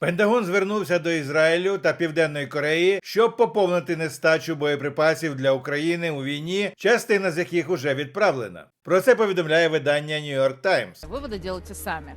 Пентагон звернувся до Ізраїлю та Південної Кореї, щоб поповнити нестачу боєприпасів для України у війні, частина з яких уже відправлена. Про це повідомляє видання New York Times. Выводы делайте сами.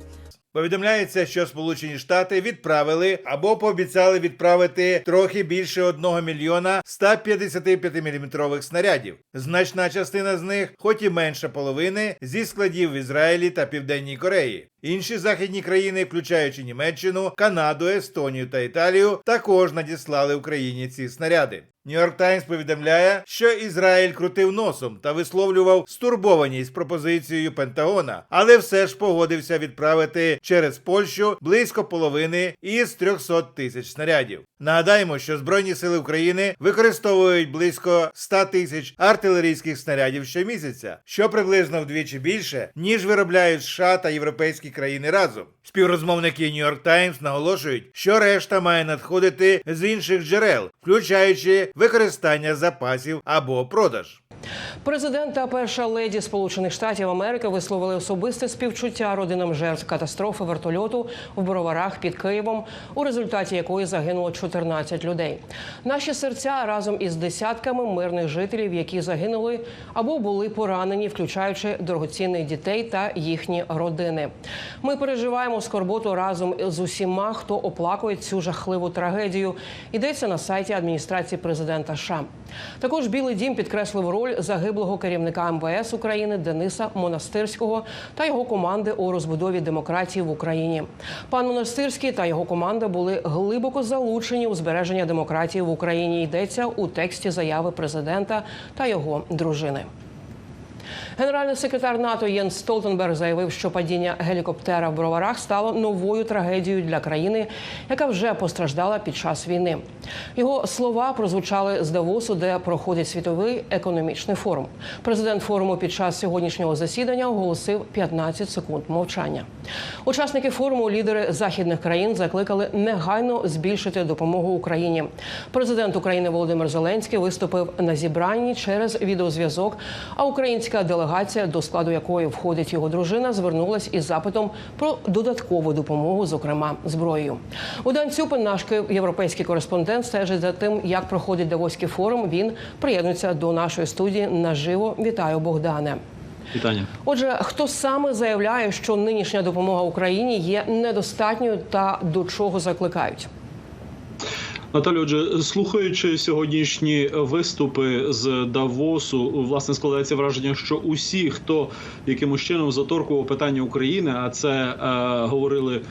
Повідомляється, що Сполучені Штати відправили або пообіцяли відправити трохи більше 1 мільйона 155 мм снарядів. Значна частина з них, хоч і менше половини, зі складів в Ізраїлі та Південній Кореї. Інші західні країни, включаючи Німеччину, Канаду, Естонію та Італію, також надіслали Україні ці снаряди. Нью-Йорк Таймс повідомляє, що Ізраїль крутив носом та висловлював стурбованість пропозицією Пентагона, але все ж погодився відправити через Польщу близько половини із 300 тисяч снарядів. Нагадаємо, що Збройні сили України використовують близько 100 тисяч артилерійських снарядів щомісяця, що приблизно вдвічі більше, ніж виробляють США та європейські країни разом. Співрозмовники Нью-Йорк Таймс наголошують, що решта має надходити з інших джерел, включаючи використання запасів або продаж. Президент та перша леді Сполучених Штатів Америки висловили особисте співчуття родинам жертв катастрофи вертольоту в Броварах під Києвом, у результаті якої загинуло 14 людей. Наші серця разом із десятками мирних жителів, які загинули або були поранені, включаючи дорогоцінних дітей та їхні родини. Ми переживаємо скорботу разом з усіма, хто оплакує цю жахливу трагедію. Йдеться на сайті адміністрації президента США. Також Білий Дім підкреслив роль загиблого керівника МВС України Дениса Монастирського та його команди у розбудові демократії в Україні. Пан Монастирський та його команда були глибоко залучені у збереження демократії в Україні. Йдеться у тексті заяви президента та його дружини. Генеральний секретар НАТО Єнс Столтенберг заявив, що падіння гелікоптера в броварах стало новою трагедією для країни, яка вже постраждала під час війни. Його слова прозвучали з Давосу, де проходить світовий економічний форум. Президент форуму під час сьогоднішнього засідання оголосив 15 секунд мовчання. Учасники форуму, лідери західних країн, закликали негайно збільшити допомогу Україні. Президент України Володимир Зеленський виступив на зібранні через відеозв'язок. А українська делегація, до складу якої входить його дружина, звернулась із запитом про додаткову допомогу, зокрема зброєю. Удан Цюпин, наш європейський кореспондент, стежить за тим, як проходить Давоський форум. Він приєднується до нашої студії наживо. Вітаю, Богдане. Вітання. Отже, хто саме заявляє, що нинішня допомога Україні є недостатньою та до чого закликають? Наталю, отже, слухаючи сьогоднішні виступи з Давосу, власне складається враження, що усі, хто якимось чином заторкував питання України, а це е, говорили.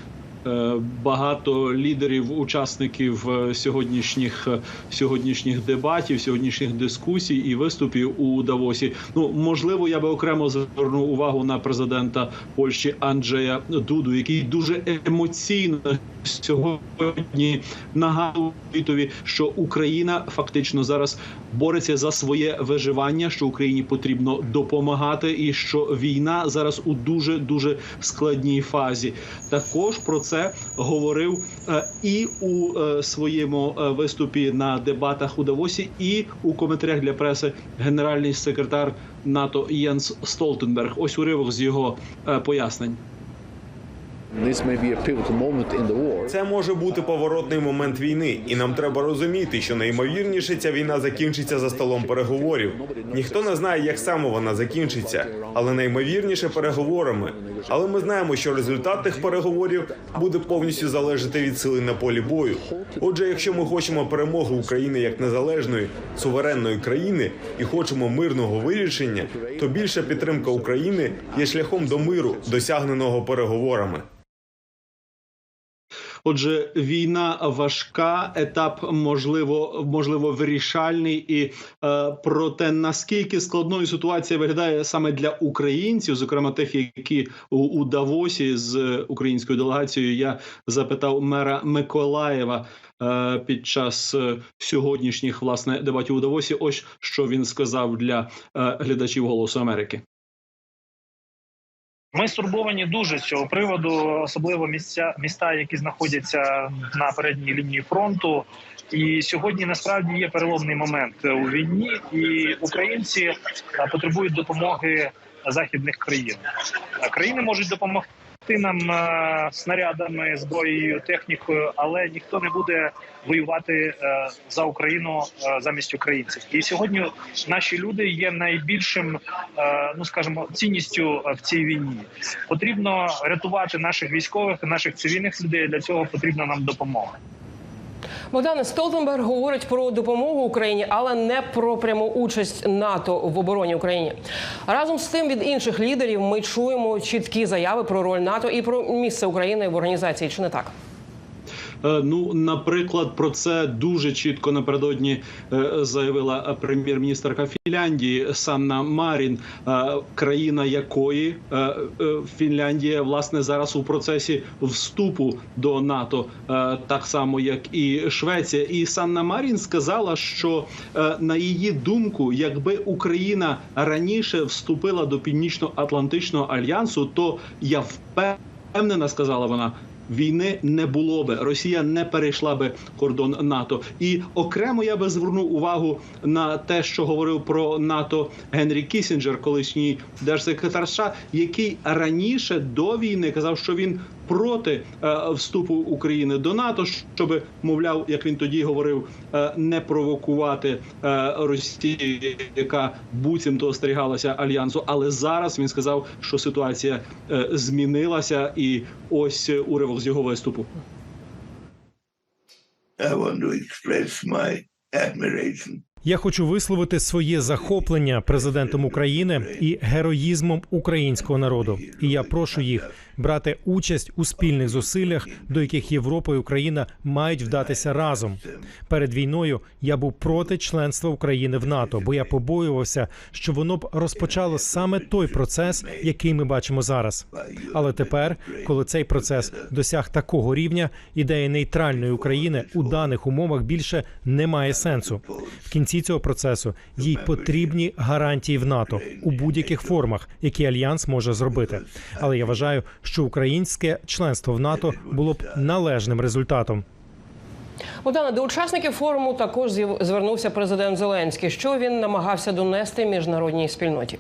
Е, Багато лідерів, учасників е, сьогоднішніх е, сьогоднішніх дебатів, сьогоднішніх дискусій і виступів у Давосі. Ну можливо, я би окремо звернув увагу на президента Польщі Анджея Дуду, який дуже емоційно сьогодні нагадує світові, що Україна фактично зараз бореться за своє виживання, що Україні потрібно допомагати, і що війна зараз у дуже дуже складній фазі. Також про це говорив е, і у е, своєму е, виступі на дебатах у Давосі, і у коментарях для преси генеральний секретар НАТО Єнс Столтенберг. Ось уривок з його пояснень. Це може бути поворотний момент війни, і нам треба розуміти, що найімовірніше ця війна закінчиться за столом переговорів. Ніхто не знає, як саме вона закінчиться, але найімовірніше переговорами. Але ми знаємо, що результат тих переговорів буде повністю залежати від сили на полі бою. Отже, якщо ми хочемо перемоги України як незалежної суверенної країни і хочемо мирного вирішення, то більша підтримка України є шляхом до миру, досягненого переговорами. Отже, війна важка, етап можливо, можливо, вирішальний, і е, про те, наскільки складною ситуація виглядає саме для українців, зокрема тих, які у, у Давосі з українською делегацією, я запитав мера Миколаєва е, під час е, сьогоднішніх власне дебатів у Давосі. Ось що він сказав для е, глядачів Голосу Америки. Ми стурбовані дуже з цього приводу, особливо місця міста, які знаходяться на передній лінії фронту. І сьогодні насправді є переломний момент у війні, і українці потребують допомоги західних країн. Країни можуть допомогти нам е, снарядами, зброєю, технікою, але ніхто не буде воювати е, за Україну е, замість українців. І сьогодні наші люди є найбільшим, ну скажімо, цінністю в цій війні. Потрібно рятувати наших військових, наших цивільних людей. Для цього потрібна нам допомога. Богдан Столтенберг говорить про допомогу Україні, але не про пряму участь НАТО в обороні України. Разом з тим від інших лідерів ми чуємо чіткі заяви про роль НАТО і про місце України в організації. Чи не так? Е, Ну, наприклад, про це дуже чітко напередодні е, заявила прем'єр-міністерка Фінляндії Санна Марін, е, країна якої Фінляндія власне зараз у процесі вступу до НАТО, так само як і Швеція. І Санна Марін сказала, що на її думку, якби Україна раніше вступила до Північно-Атлантичного альянсу, то я впевнена, сказала вона. Війни не було би, Росія не перейшла би кордон НАТО. І окремо я би звернув увагу на те, що говорив про НАТО Генрі Кісінджер, колишній держсекретар США, який раніше до війни казав, що він проти е, вступу України до НАТО, щоб мовляв, як він тоді говорив, е, не провокувати е, Росію, яка буцімто остерігалася альянсу. Але зараз він сказав, що ситуація змінилася, і ось уривок з його виступу. I want to express my admiration Я хочу висловити своє захоплення президентом України і героїзмом українського народу. І я прошу їх брати участь у спільних зусиллях, до яких Європа і Україна мають вдатися разом. Перед війною я був проти членства України в НАТО, бо я побоювався, що воно б розпочало саме той процес, який ми бачимо зараз. Але тепер, коли цей процес досяг такого рівня, ідея нейтральної України у даних умовах більше не має сенсу. В кінці цього процесу їй потрібні гарантії в НАТО у будь-яких формах, які альянс може зробити. Але я вважаю, що українське членство в НАТО було б належним результатом. Богдане, до учасників форуму також звернувся президент Зеленський. Що він намагався донести міжнародній спільноті?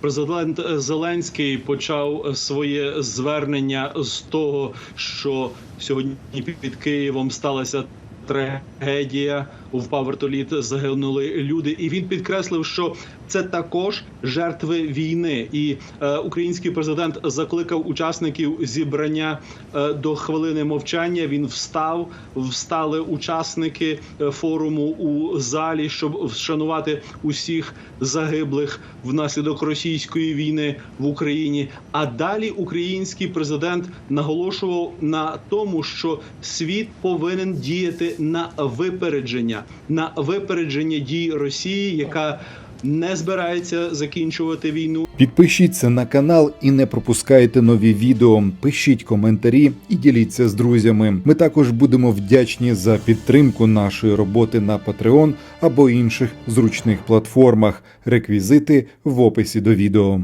Президент Зеленський почав своє звернення з того, що сьогодні під Києвом сталася трагедія. Впав вертоліт, загинули люди, і він підкреслив, що це також жертви війни. І е, український президент закликав учасників зібрання е, до хвилини мовчання. Він встав, встали учасники е, форуму у залі, щоб вшанувати усіх загиблих внаслідок російської війни в Україні. А далі український президент наголошував на тому, що світ повинен діяти на випередження, на випередження дій Росії, яка не збирається закінчувати війну. Підпишіться на канал і не пропускайте нові відео. Пишіть коментарі і діліться з друзями. Ми також будемо вдячні за підтримку нашої роботи на Patreon або інших зручних платформах. Реквізити в описі до відео.